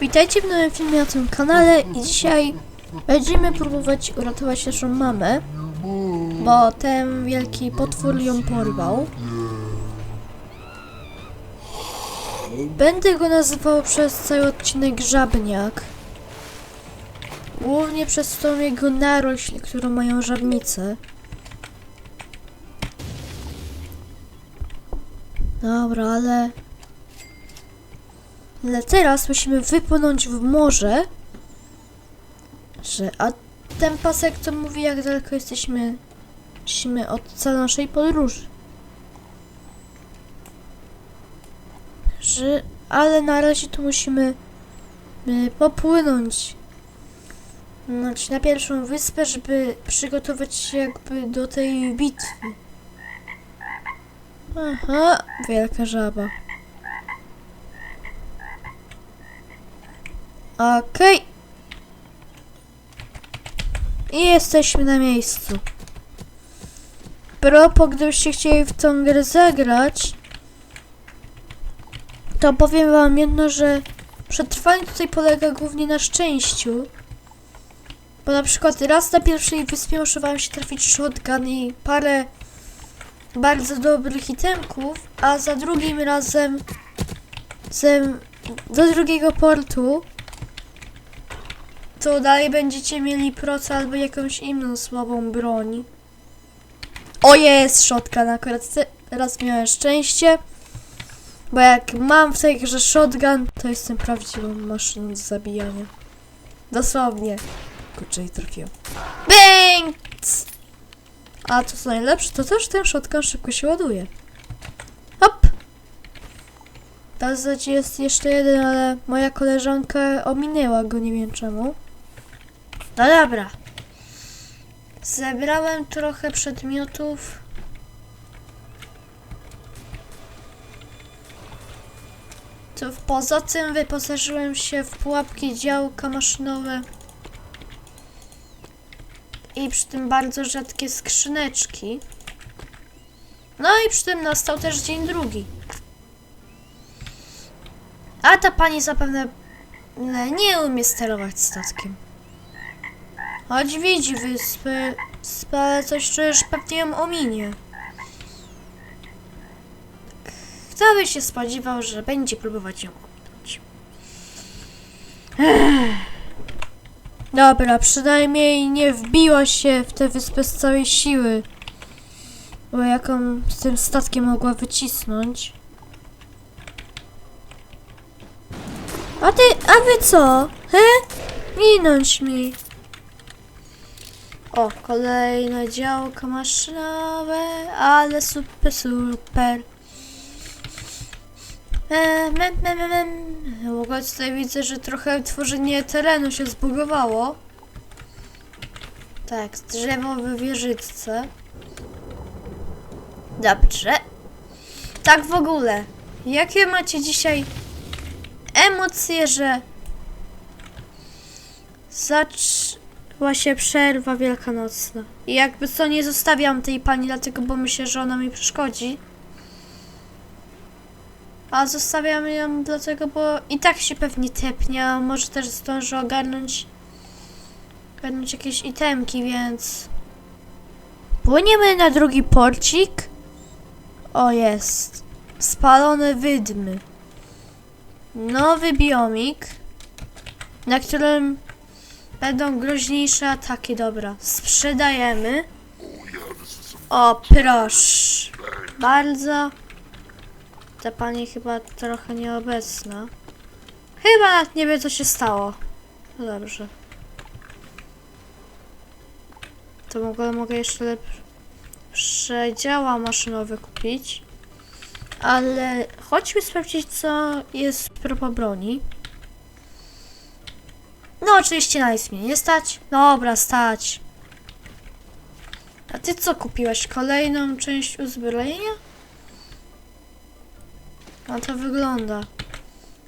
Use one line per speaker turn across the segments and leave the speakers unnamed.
Witajcie w nowym filmie na tym kanale i dzisiaj będziemy próbować uratować naszą mamę, bo ten wielki potwór ją porwał. Będę go nazywał przez cały odcinek Żabniak. Głównie przez tą jego narośl, którą mają żabnice. Dobra, ale... Ale teraz musimy wypłynąć w morze. Że, a ten pasek to mówi jak daleko jesteśmy, jesteśmy od całej naszej podróży. Że, ale na razie tu musimy y, popłynąć znaczy na pierwszą wyspę, żeby przygotować się jakby do tej bitwy. Aha, wielka żaba. Okej. I jesteśmy na miejscu. Propos, gdybyście chcieli w tą grę zagrać, to powiem wam jedno, że przetrwanie tutaj polega głównie na szczęściu. Bo na przykład raz na pierwszej wyspie muszę wam się trafić shotgun i parę bardzo dobrych itemków, a za drugim razem zem, do drugiego portu to dalej będziecie mieli proce albo jakąś inną słabą broń. O jest shotgun, akurat te- teraz miałem szczęście. Bo jak mam w tej grze shotgun, to jestem prawdziwą maszyną do zabijania. Dosłownie. Kurczę, i trafiłem. BANG! A co co najlepsze, to też ten shotgun szybko się ładuje. Hop! W zasadzie jest jeszcze jeden, ale moja koleżanka ominęła go, nie wiem czemu. No dobra. Zebrałem trochę przedmiotów. To poza tym wyposażyłem się w pułapki działka maszynowe. I przy tym bardzo rzadkie skrzyneczki. No i przy tym nastał też dzień drugi. A ta pani zapewne nie umie sterować statkiem. Choć widzi wyspy, ale coś czujesz pewnie ją ominie. Kto by się spodziewał, że będzie próbować ją ominąć? Dobra, przynajmniej nie wbiła się w tę wyspę z całej siły. Bo jaką z tym statkiem mogła wycisnąć. A ty, a wy co? He? Minąć mi. O, kolejne działka maszynowe, ale super, super. Eee, mem, mem, mem. W ogóle tutaj widzę, że trochę tworzenie terenu się zbugowało. Tak, drzewo w wieżyczce. Dobrze. Tak w ogóle. Jakie macie dzisiaj emocje, że zaczęła się przerwa wielkanocna. I jakby co nie zostawiam tej pani, dlatego bo myślę, że ona mi przeszkodzi. A zostawiam ją dlatego, bo i tak się pewnie tepnie, a może też zdąży ogarnąć ogarnąć jakieś itemki, więc płyniemy na drugi porcik. O jest. Spalone wydmy. Nowy biomik, na którym będą groźniejsze ataki. Dobra, sprzedajemy. O, proszę. Bardzo. Ta pani chyba trochę nieobecna. Chyba nie wie, co się stało. No dobrze. To mogę, mogę jeszcze lepsze działa maszynowe kupić. Ale chodźmy sprawdzić, co jest propos broni. Oczywiście na nic mnie nie stać. Dobra, stać. A ty co kupiłaś? Kolejną część uzbrojenia? No to wygląda.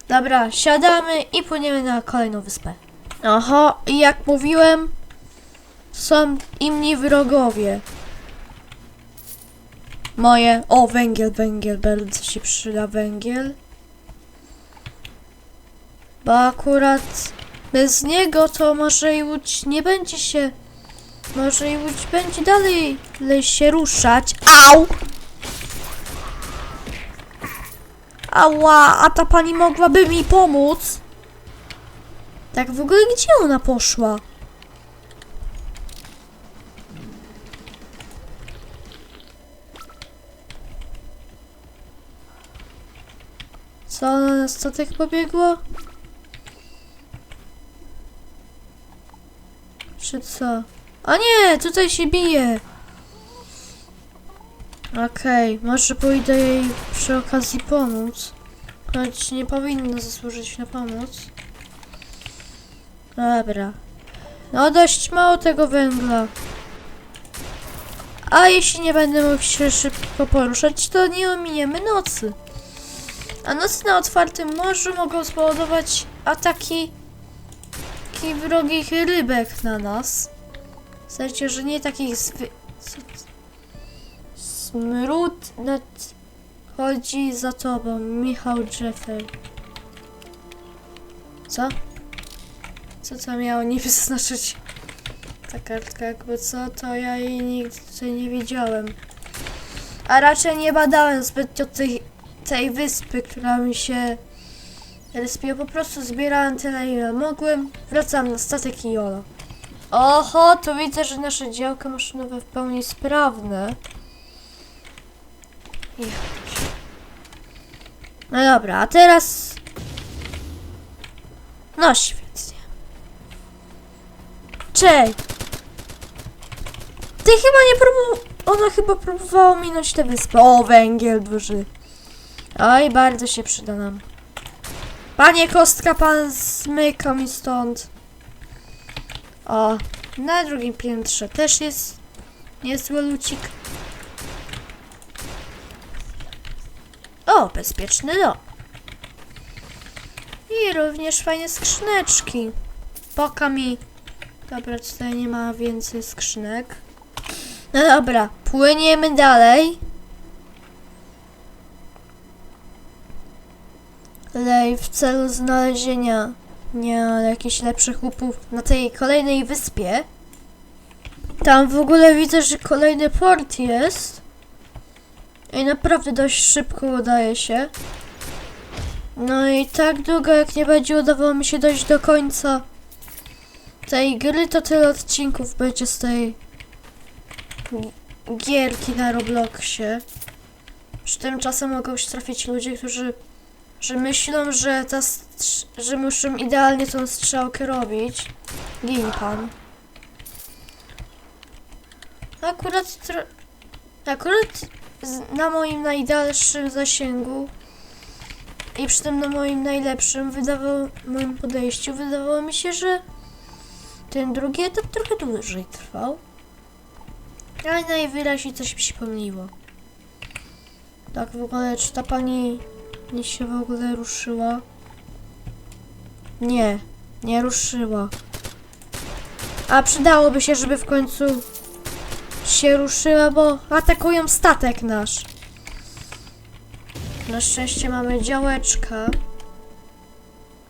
Dobra, siadamy i płyniemy na kolejną wyspę. Oho, i jak mówiłem, są inni wrogowie. Moje. O, węgiel, węgiel, bardzo się przyda węgiel. Bo akurat bez niego to może i łódź nie będzie się... Może i łódź będzie dalej le- się ruszać. Au! Ała, a ta pani mogłaby mi pomóc? Tak w ogóle gdzie ona poszła? Co na statek pobiegło? Czy co? A nie, tutaj się bije. Okej, może pójdę jej przy okazji pomóc. Choć nie powinno zasłużyć na pomoc. Dobra. No dość mało tego węgla. A jeśli nie będę mógł się szybko poruszać, to nie ominiemy nocy. A nocy na otwartym morzu mogą spowodować ataki takich wrogich rybek na nas. W sensie, że nie takich zwy... Smród nadchodzi za tobą, Michał Jeffer. Co? Co to miało niby znaczyć? Ta kartka jakby co, to ja jej nigdy nie widziałem. A raczej nie badałem zbytnio tej, tej wyspy, która mi się respiła. Po prostu zbierałem tyle ile mogłem. Wracam na statek i jolo. Oho, to widzę, że nasze działka maszynowe w pełni sprawne. No dobra, a teraz... No świetnie. Cześć! Ty chyba nie próbował... Ona chyba próbowała minąć tę wyspę. O, węgiel duży. Oj, bardzo się przyda nam. Panie Kostka, pan zmyka mi stąd. O, na drugim piętrze też jest niezły lucik. O, bezpieczny dom. I również fajne skrzyneczki. Poka mi. Dobra, tutaj nie ma więcej skrzynek. No dobra, płyniemy dalej. Dalej w celu znalezienia nie jakichś lepszych łupów na tej kolejnej wyspie. Tam w ogóle widzę, że kolejny port jest. I naprawdę dość szybko udaje się. No i tak długo jak nie będzie udawało mi się dojść do końca tej gry, to tyle odcinków będzie z tej gi- gierki na Robloxie. Przy tym czasem mogą się trafić ludzie, którzy że myślą, że, ta że muszą idealnie tą strzałkę robić. Gin pan. Akurat, akurat na moim najdalszym zasięgu i przy tym na moim najlepszym wydawało, moim podejściu wydawało mi się, że ten drugi etap trochę dłużej trwał. Ale najwyraźniej coś mi się pomyliło. Tak w ogóle, czy ta pani nie się w ogóle ruszyła? Nie, nie ruszyła. A przydałoby się, żeby w końcu się ruszyła, bo atakują statek nasz. Na szczęście mamy działeczka.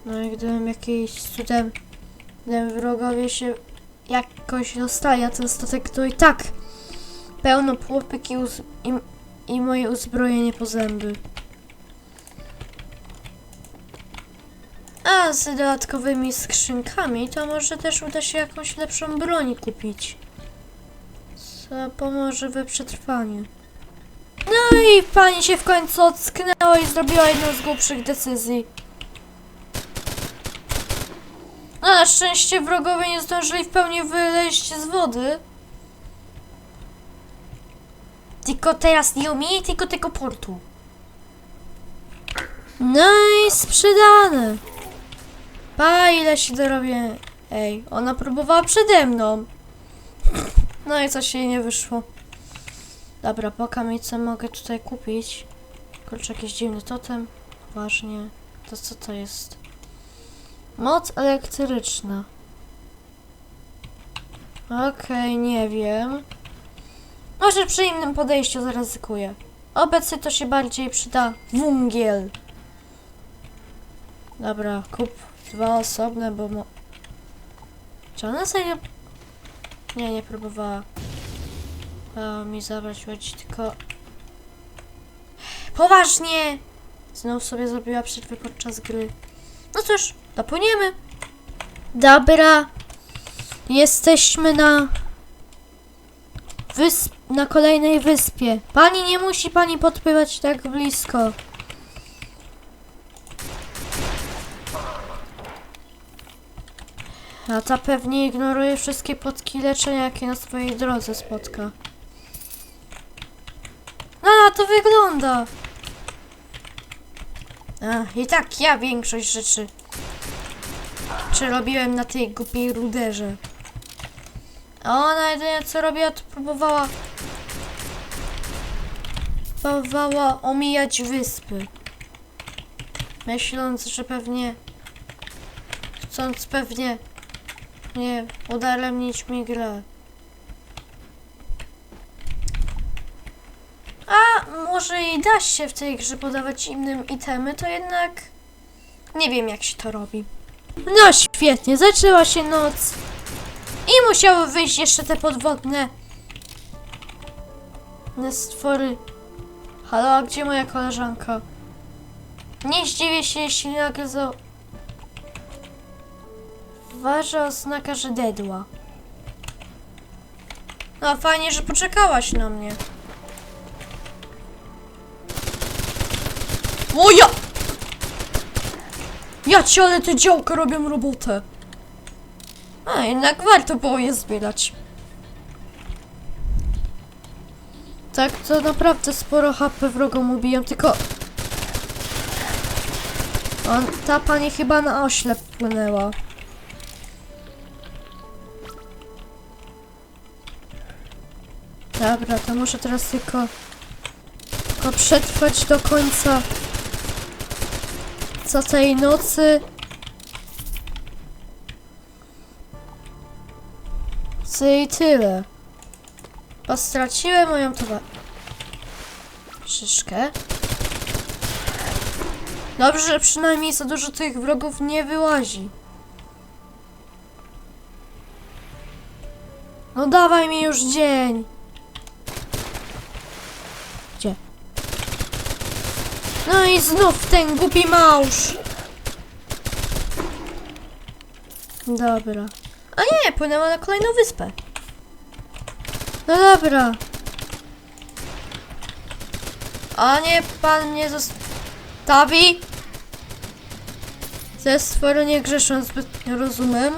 No i gdybym jakiś cudem, gdybym wrogowie się jakoś dostali, a ten statek to i tak pełno pułapek i, i, i moje uzbrojenie po zęby. A z dodatkowymi skrzynkami to może też uda się jakąś lepszą broń kupić. Co pomoże we przetrwaniu. No i pani się w końcu ocknęła i zrobiła jedną z głupszych decyzji. No, na szczęście wrogowie nie zdążyli w pełni wyleźć z wody. Tylko teraz nie umieli tylko tego portu. No i sprzedane. Pa, ile się dorobię. Ej, ona próbowała przede mną. No i coś jej nie wyszło. Dobra, poka mi co mogę tutaj kupić. Kurczę, jakiś dziwny totem. Ważnie. To co to jest? Moc elektryczna. Okej, nie wiem. Może przy innym podejściu zaryzykuję. Obecnie to się bardziej przyda wungiel. Dobra, kup dwa osobne, bo mo... Czy ona sobie... Nie, nie próbowała e, mi zabrać łodzi, tylko... Poważnie! Znów sobie zrobiła przerwę podczas gry. No cóż, dopłyniemy. Dobra. Jesteśmy na... Wysp... na kolejnej wyspie. Pani nie musi pani podpływać tak blisko. A ta pewnie ignoruje wszystkie podki leczenia, jakie na swojej drodze spotka. No, na to wygląda. A, i tak ja większość rzeczy przerobiłem na tej głupiej ruderze. A ona jedynie co robiła, to próbowała próbowała omijać wyspy. Myśląc, że pewnie chcąc pewnie nie udaremnić mi grę. A może i da się w tej grze podawać innym itemy, to jednak nie wiem jak się to robi. No świetnie, zaczęła się noc i musiały wyjść jeszcze te podwodne ne stwory. Halo, a gdzie moja koleżanka? Nie zdziwię się, jeśli nagle. Waża oznaka, że dedła. No fajnie, że poczekałaś na mnie. O ja! Ja ci, ale te działka robią robotę. A, jednak warto było je zbierać. Tak, to naprawdę sporo HP wrogom ubiją, tylko... On, ta pani chyba na oślep płynęła. Dobra, to muszę teraz tylko... Tylko przetrwać do końca... Co tej nocy... Co i tyle. Bo straciłem moją towa... Szyszkę. Dobrze, że przynajmniej za dużo tych wrogów nie wyłazi. No dawaj mi już dzień. Gdzie? No i znów ten głupi małż. Dobra. A nie, płynęła na kolejną wyspę. No dobra. A nie, pan mnie zostawi? Ze stwory nie grzeszą zbytnio rozumem.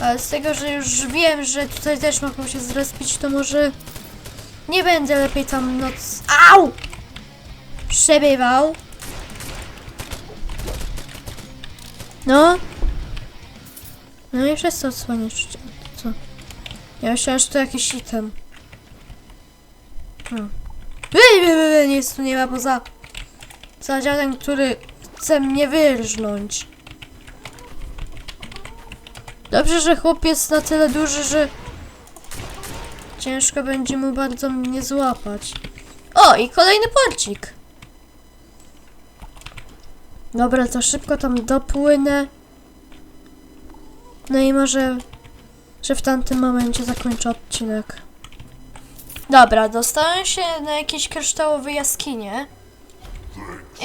Ale z tego, że już wiem, że tutaj też mogą się zrespić, to może nie będę lepiej tam noc... Au! Przebywał. No. No i przez co odsłaniasz? Co? Ja myślałem, że to jakiś item. No. Wy, nic tu nie ma poza... Za dziadem, który chce mnie wyrżnąć. Dobrze, że chłop jest na tyle duży, że ciężko będzie mu bardzo mnie złapać. O, i kolejny porcik. Dobra, to szybko tam dopłynę. No i może, że w tamtym momencie zakończę odcinek. Dobra, dostałem się na jakieś kryształowe jaskinie.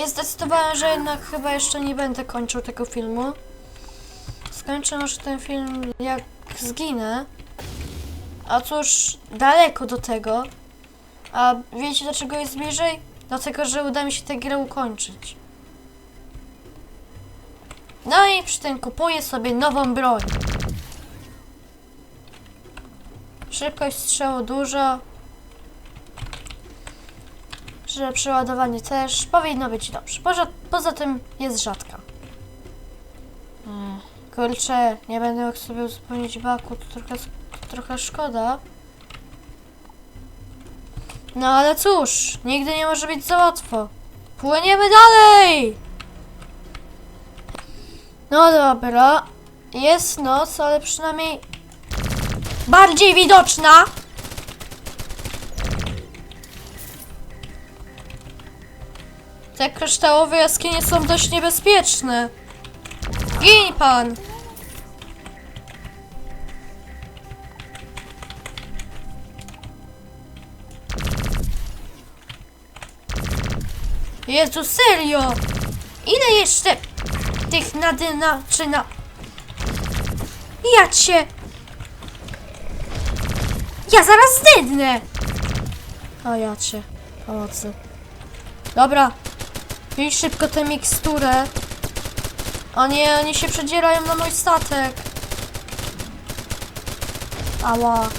I zdecydowałem, że jednak chyba jeszcze nie będę kończył tego filmu. Skończę może ten film jak zginę. A cóż, daleko do tego. A wiecie dlaczego jest bliżej? Dlatego, że uda mi się tę grę ukończyć. No i przy tym kupuję sobie nową broń. Szybkość strzału duża. Że przeładowanie też powinno być dobrze. Poza, poza tym jest rzadka. Mm, Kurczę, nie będę mógł sobie uzupełnić baku, to trochę, trochę szkoda. No ale cóż, nigdy nie może być za łatwo. Płyniemy dalej! No dobra, jest noc, ale przynajmniej bardziej widoczna. Te kryształowe jaskinie są dość niebezpieczne. Gin pan! Jezu, serio! Ile jeszcze tych nadyna czy na... Ja cię... Ja zaraz zdydnę! O ja cię. Pomocy. Dobra. Pij szybko tę miksturę. O nie, oni się przedzierają na mój statek. Ała.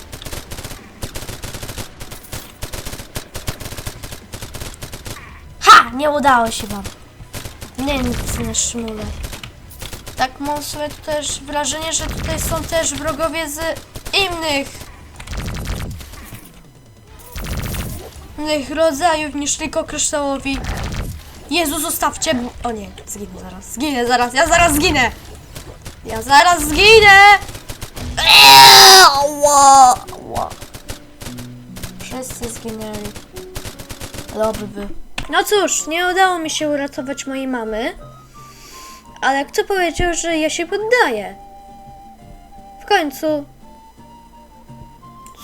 Nie udało się wam. Nędzne szmule. Tak mam sobie też wrażenie, że tutaj są też wrogowie z innych innych rodzajów niż tylko kryształowi. Jezu, zostawcie... O nie, zginę zaraz, zginę zaraz, ja zaraz zginę! Ja zaraz zginę! Eee, ała. Wszyscy zginęli. Dobry. No cóż, nie udało mi się uratować mojej mamy. Ale kto powiedział, że ja się poddaję? W końcu...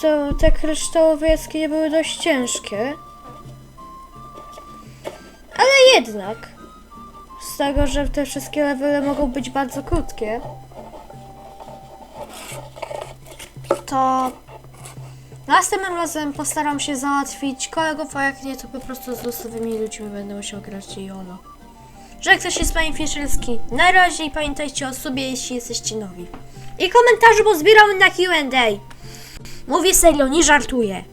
Co, te kryształowe jaskinie były dość ciężkie. Ale jednak, z tego, że te wszystkie levele mogą być bardzo krótkie, to następnym razem postaram się załatwić kolegów, a jak nie, to po prostu z losowymi ludźmi będę musiał grać i olo. Żegnam się z Pani Fiszelski. Na razie i pamiętajcie o sobie, jeśli jesteście nowi. I komentarze, bo zbieramy na Q&A. Mówię serio, nie żartuję.